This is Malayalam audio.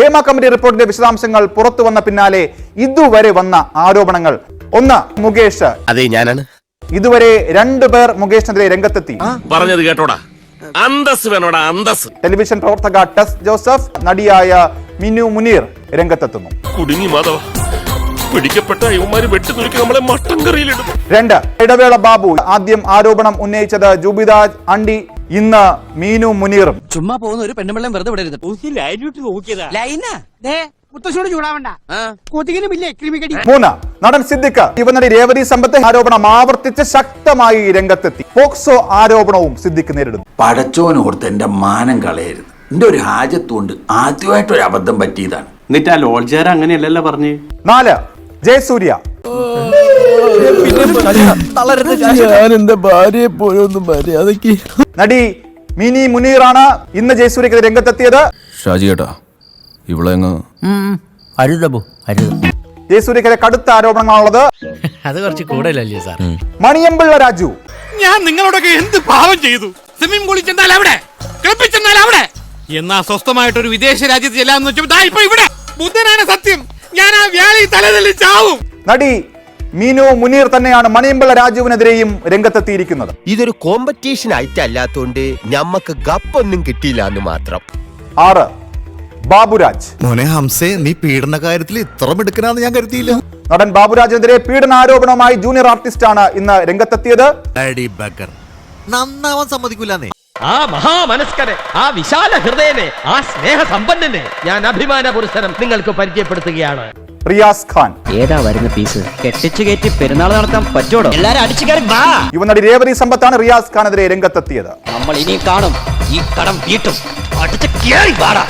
ഹേമ കമ്മിറ്റി റിപ്പോർട്ടിന്റെ വിശദാംശങ്ങൾ പുറത്തു വന്ന പിന്നാലെ ഇതുവരെ വന്ന ആരോപണങ്ങൾ. ഒന്ന് മുകേഷ്. അതെ ഞാനാണ്. ഇതുവരെ രണ്ടു പേർ മുകേഷിനെതിരെ രംഗത്തെത്തി. പറഞ്ഞത് കേട്ടോടാ. അന്തസ് വേണോടാ അന്തസ് ടെലിവിഷൻ പ്രവർത്തക ടെസ് ജോസഫ് നടിയായ മിനു മുനീർ രംഗത്തെത്തുന്നു. കുടുങ്ങി മാധവ പിടിക്കപ്പെട്ട വെട്ടി വെട്ടിനുരുക്കി നമ്മളെ മട്ടൻ കറിയിലിടും രണ്ട് ഇടവേള ബാബു. ആദ്യം ആരോപണം ഉന്നയിച്ചത് ജൂബിദാജ് അണ്ടി ഇന്ന് മീനു മുനീറും. ചുമ്മാ പോകുന്ന ഒരു പെണ്ണുമെള്ളം വെറുതെ വിടരുത് മൂന്ന് നടൻ സിദ്ദിഖ്. യുവനടി രേവതി സമ്പത്ത് ആരോപണം ആവർത്തിച്ച് ശക്തമായി രംഗത്തെത്തി. പോക്സോ ആരോപണവും സിദ്ദിഖ് നേരിടുന്നു. പടച്ചോനോർത്ത് എന്റെ മാനം കളയരുത്. എന്റെ ഒരു ഹാജത്തുകൊണ്ട് ആദ്യമായിട്ടൊരു അബദ്ധം പറ്റിയതാണ്. എന്നിട്ട് ആ ലോഡ്ജുകാർ അങ്ങനെയല്ലല്ലോ പറഞ്ഞു. നാല് ജയസൂര്യ. ഞാൻ എന്റെ ഭാര്യയെ പോയൊന്നും മര്യാദയ്ക്ക് നടി മിനി മുനീറാണ് ഇന്ന് ജയസൂര്യക്കെതിരെ രംഗത്തെത്തിയത്. ഷാജി ഏട്ടാ ഇവിടെ അരുതബു അരുത്. ജയസൂര്യക്കെതിരെ കടുത്ത ആരോപണങ്ങളാണുള്ളത്. അത് കുറച്ച് കൂടുതലല്ലേ സാർ? മണിയമ്പിള്ള രാജു. ഞാൻ നിങ്ങളോടൊക്കെ എന്ത് പാവം ചെയ്തു? സ്വിമ്മിംഗ് പൂളിൽ ചെന്നാൽ അവിടെ? ക്ലബിൽ ചെന്നാൽ അവിടെ? എന്നാ സ്വസ്ഥമായിട്ട് ഒരു വിദേശ രാജ്യത്ത് ചെല്ലാന്ന് വെച്ചപ്പോ ഇവിടെ. ബുദ്ധനാണ് സത്യം. ഞാൻ ആ വ്യാളി തലതല്ലി ചാവും. നടി മീനു മുനീർ തന്നെയാണ് മണിയമ്പള രാജുവിനെതിരെയും രംഗത്തെത്തിയിരിക്കുന്നത്. ഇതൊരു കോമ്പറ്റീഷൻ ആയിട്ട് അല്ലാത്തോണ്ട് ഞമ്മക്ക് ഗപ്പൊന്നും കിട്ടിയില്ല എന്ന് മാത്രം. ആറ് ബാബുരാജ്. മോനെ ഹംസേ നീ പീഡന കാര്യത്തിൽ ഇത്ര മിടുക്കനാന്ന് ഞാൻ കരുതിയില്ല. നടൻ ബാബുരാജിനെതിരെ പീഡന ആരോപണവുമായി ജൂനിയർ ആർട്ടിസ്റ്റ് ആണ് ഇന്ന് രംഗത്തെത്തിയത്. നന്നാവാൻ സമ്മതിക്കൂലെന്നേ. ആ മഹാമനസ്കരെ ആ വിശാല ഹൃദയനെ ആ സ്നേഹ സമ്പന്നനെ ഞാൻ അഭിമാന പുരുഷനം നിങ്ങൾക്ക് പരിചയപ്പെടുത്തുകയാണ്. റിയാസ് ഖാൻ. ഏതാ വരുന്ന പീസ് കെട്ടിച്ചു കയറ്റി പെരുന്നാൾ നടത്താൻ പറ്റോടോ എല്ലാരും അടിച്ചു കയറി വാ. യുവനടി രേവതി സമ്പത്താണ് റിയാസ് ഖാനെതിരെ രംഗത്തെത്തിയത്. നമ്മൾ ഇനി കാണും. ഈ കടം വീട്ടും. അടിച്ചു കയറി വാടാ.